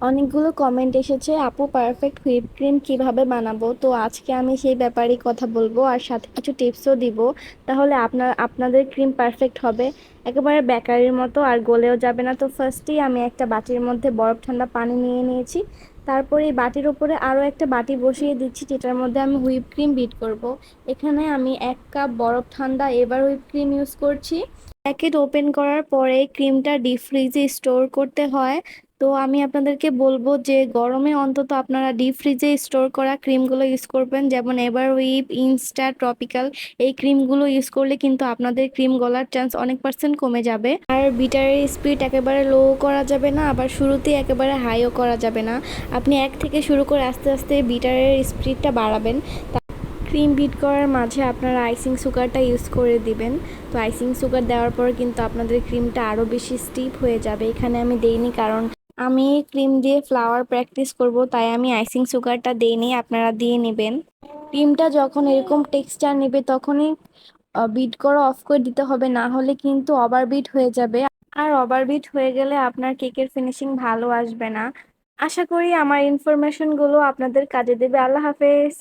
অনেকগুলো কমেন্ট এসেছে, আপু পারফেক্ট হুইপ ক্রিম কীভাবে বানাবো? তো আজকে আমি সেই ব্যাপারেই কথা বলব আর সাথে কিছু টিপসও দিব। তাহলে আপনার, আপনাদের ক্রিম পারফেক্ট হবে। একেবারে বেকারির মতো আর গলেও যাবে না। তো ফার্স্টেই আমি একটা বাটির মধ্যে বরফ ঠান্ডা পানি নিয়ে নিয়েছি। তারপরে এই বাটির উপরে আরও একটা বাটি বসিয়ে দিচ্ছি, যেটার মধ্যে আমি হুইপ ক্রিম বিট করব। এখানে আমি এক কাপ বরফ ঠান্ডা এবার হুইপ ক্রিম ইউজ করছি। প্যাকেট ওপেন করার পরে ক্রিমটা ডিপ ফ্রিজে স্টোর করতে হয়। তো আমি আপনাদেরকে বলব যে গরমে অন্তত আপনারা ডিপ ফ্রিজে স্টোর করা ক্রিমগুলো ইউজ করবেন। যেমন এভার উইপ ইনস্টা ট্রপিক্যাল এই ক্রিমগুলো ইউজ করলে কিন্তু আপনাদের ক্রিম গলার চান্স অনেক পার্সেন্ট কমে যাবে। আর বিটারের স্পিড একেবারে লো করা যাবে না, আবার শুরুতেই একেবারে হাইও করা যাবে না। আপনি এক থেকে শুরু করে আস্তে আস্তে বিটারের স্পিডটা বাড়াবেন। ক্রিম বিট করার মাঝে আপনারা আইসিং সুগারটা ইউজ করে দিবেন। তো আইসিং সুগার দেওয়ার পর কিন্তু আপনাদের ক্রিমটা আরও বেশি স্টিপ হয়ে যাবে। এখানে আমি দেইনি কারণ আমি ক্রিম দিয়ে ফ্লাওয়ার প্র্যাকটিস করব, তাই আমি আইসিং সুগারটা দিইনি, আপনারা দিয়ে নেবেন। ক্রিমটা যখন এরকম টেক্সচার নেবে, তখনই বিট করা অফ করে দিতে হবে, না হলে কিন্তু ওভার বিট হয়ে যাবে। আর ওভার বিট হয়ে গেলে আপনার কেকের ফিনিশিং ভালো আসবে না। আশা করি আমার ইনফরমেশনগুলো আপনাদের কাজে দেবে। আল্লাহ হাফেজ।